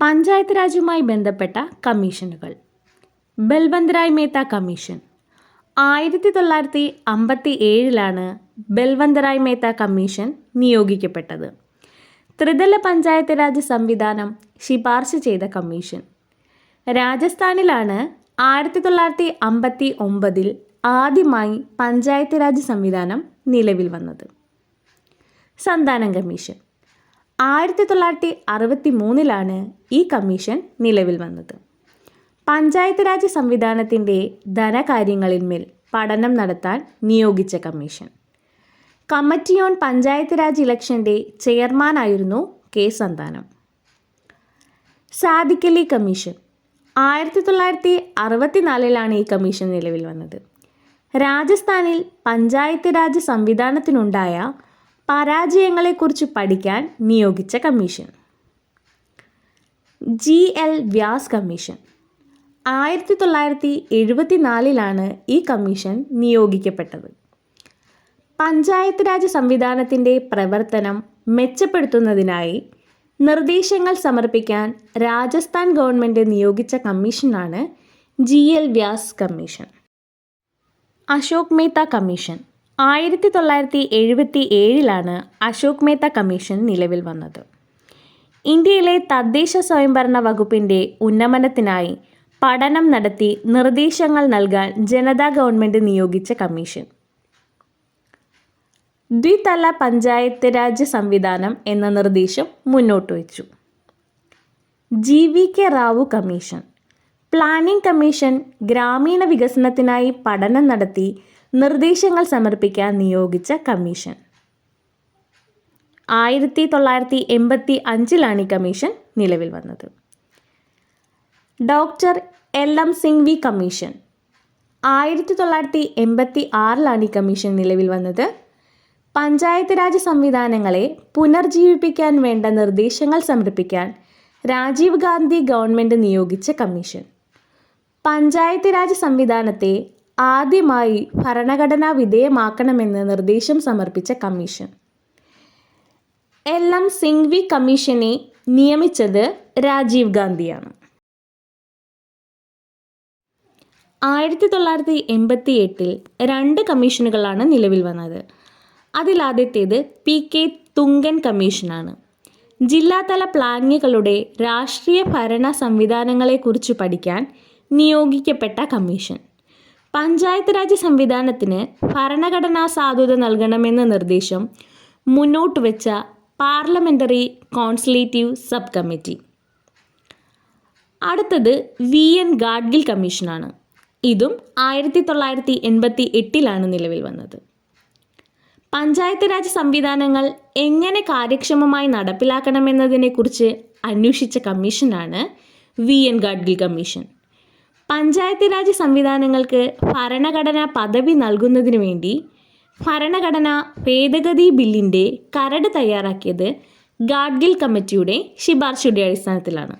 പഞ്ചായത്ത് രാജുമായി ബന്ധപ്പെട്ട കമ്മീഷനുകൾ. ബൽവന്ത് റായ് മേത്ത കമ്മീഷൻ. ആയിരത്തി തൊള്ളായിരത്തി അമ്പത്തി ഏഴിലാണ് ബൽവന്ത് റായ് മേത്ത കമ്മീഷൻ നിയോഗിക്കപ്പെട്ടത്. ത്രിതല പഞ്ചായത്ത് രാജ് സംവിധാനം ശിപാർശ ചെയ്ത കമ്മീഷൻ. രാജസ്ഥാനിലാണ് ആയിരത്തി തൊള്ളായിരത്തി അമ്പത്തി ഒമ്പതിൽ ആദ്യമായി പഞ്ചായത്ത് രാജ് സംവിധാനം നിലവിൽ വന്നത്. സന്താനം കമ്മീഷൻ. ആയിരത്തി തൊള്ളായിരത്തി അറുപത്തി മൂന്നിലാണ് ഈ കമ്മീഷൻ നിലവിൽ വന്നത്. പഞ്ചായത്ത് രാജ് സംവിധാനത്തിന്റെ ധനകാര്യങ്ങളിന്മേൽ പഠനം നടത്താൻ നിയോഗിച്ച commission. Committee on panchayat raj ഇലക്ഷന്റെ ചെയർമാനായിരുന്നു കെ സന്താനം. സാദിക്കലി കമ്മീഷൻ. ആയിരത്തി തൊള്ളായിരത്തി അറുപത്തിനാലിലാണ് ഈ കമ്മീഷൻ നിലവിൽ വന്നത്. രാജസ്ഥാനിൽ പഞ്ചായത്ത് രാജ് സംവിധാനത്തിനുണ്ടായ പരാജയങ്ങളെക്കുറിച്ച് പഠിക്കാൻ നിയോഗിച്ച commission. G. L. Vyas commission. ആയിരത്തി തൊള്ളായിരത്തി എഴുപത്തിനാലിലാണ് ഈ കമ്മീഷൻ നിയോഗിക്കപ്പെട്ടത്. പഞ്ചായത്ത് രാജ് സംവിധാനത്തിന്റെ പ്രവർത്തനം മെച്ചപ്പെടുത്തുന്നതിനായി നിർദ്ദേശങ്ങൾ സമർപ്പിക്കാൻ രാജസ്ഥാൻ ഗവൺമെന്റ് നിയോഗിച്ച കമ്മീഷനാണ് G. L. Vyas commission. Ashok Mehta commission. ആയിരത്തി തൊള്ളായിരത്തി എഴുപത്തി ഏഴിലാണ് അശോക് മേത്ത കമ്മീഷൻ നിലവിൽ വന്നത്. ഇന്ത്യയിലെ തദ്ദേശ സ്വയംഭരണ വകുപ്പിന്റെ ഉന്നമനത്തിനായി പഠനം നടത്തി നിർദ്ദേശങ്ങൾ നൽകാൻ ജനതാ ഗവൺമെന്റ് നിയോഗിച്ച കമ്മീഷൻ. ദ്വിതല പഞ്ചായത്ത് രാജ് സംവിധാനം എന്ന നിർദ്ദേശം മുന്നോട്ട് വച്ചു G V K Rao commission. Planning commission ഗ്രാമീണ വികസനത്തിനായി പഠനം നടത്തി നിർദ്ദേശങ്ങൾ സമർപ്പിക്കാൻ നിയോഗിച്ച കമ്മീഷൻ. ആയിരത്തി തൊള്ളായിരത്തി എൺപത്തി അഞ്ചിലാണ് ഈ കമ്മീഷൻ നിലവിൽ വന്നത്. Doctor L M Singhvi commission. ആയിരത്തി തൊള്ളായിരത്തി എൺപത്തി ആറിലാണ് ഈ കമ്മീഷൻ നിലവിൽ വന്നത്. പഞ്ചായത്ത് രാജ് സംവിധാനങ്ങളെ പുനർജീവിപ്പിക്കാൻ വേണ്ട നിർദ്ദേശങ്ങൾ സമർപ്പിക്കാൻ രാജീവ് ഗാന്ധി ഗവൺമെന്റ് നിയോഗിച്ച കമ്മീഷൻ. പഞ്ചായത്ത് രാജ് സംവിധാനത്തെ ആദ്യമായി ഭരണഘടനാ വിധേയമാക്കണമെന്ന് നിർദ്ദേശം സമർപ്പിച്ച കമ്മീഷൻ. എൽ എം സിംഗ്വി കമ്മീഷനെ നിയമിച്ചത് രാജീവ് ഗാന്ധിയാണ്. ആയിരത്തി തൊള്ളായിരത്തി എൺപത്തി എട്ടിൽ രണ്ട് കമ്മീഷനുകളാണ് നിലവിൽ വന്നത്. അതിലാദ്യത്തേത് പി കെ തുങ്കൻ കമ്മീഷനാണ്. ജില്ലാതല പ്ലാനുകളുടെ രാഷ്ട്രീയ ഭരണ സംവിധാനങ്ങളെക്കുറിച്ച് പഠിക്കാൻ നിയോഗിക്കപ്പെട്ട കമ്മീഷൻ. പഞ്ചായത്ത് രാജ് സംവിധാനത്തിന് ഭരണഘടനാ സാധുത നൽകണമെന്ന നിർദ്ദേശം മുന്നോട്ട് വെച്ച പാർലമെന്ററി കോൺസുലേറ്റീവ് സബ് കമ്മിറ്റി അടുത്തത് വി എൻ ഗാഡ്ഗിൽ കമ്മീഷനാണ്. ഇതും ആയിരത്തി തൊള്ളായിരത്തി എൺപത്തി എട്ടിലാണ് നിലവിൽ വന്നത്. പഞ്ചായത്ത് രാജ് സംവിധാനങ്ങൾ എങ്ങനെ കാര്യക്ഷമമായി നടപ്പിലാക്കണമെന്നതിനെക്കുറിച്ച് അന്വേഷിച്ച കമ്മീഷനാണ് V N Gadgil commission. Panchayat raj സംവിധാനങ്ങൾക്ക് ഭരണഘടന പദവി നൽകുന്നതിനു വേണ്ടി ഭരണഘടന ഭേദഗതി ബില്ലിന്റെ കരട് തയ്യാറാക്കിയത് ഗാഡ്ഗിൽ കമ്മിറ്റിയുടെ ശുപാർശയുടെ അടിസ്ഥാനത്തിലാണ്.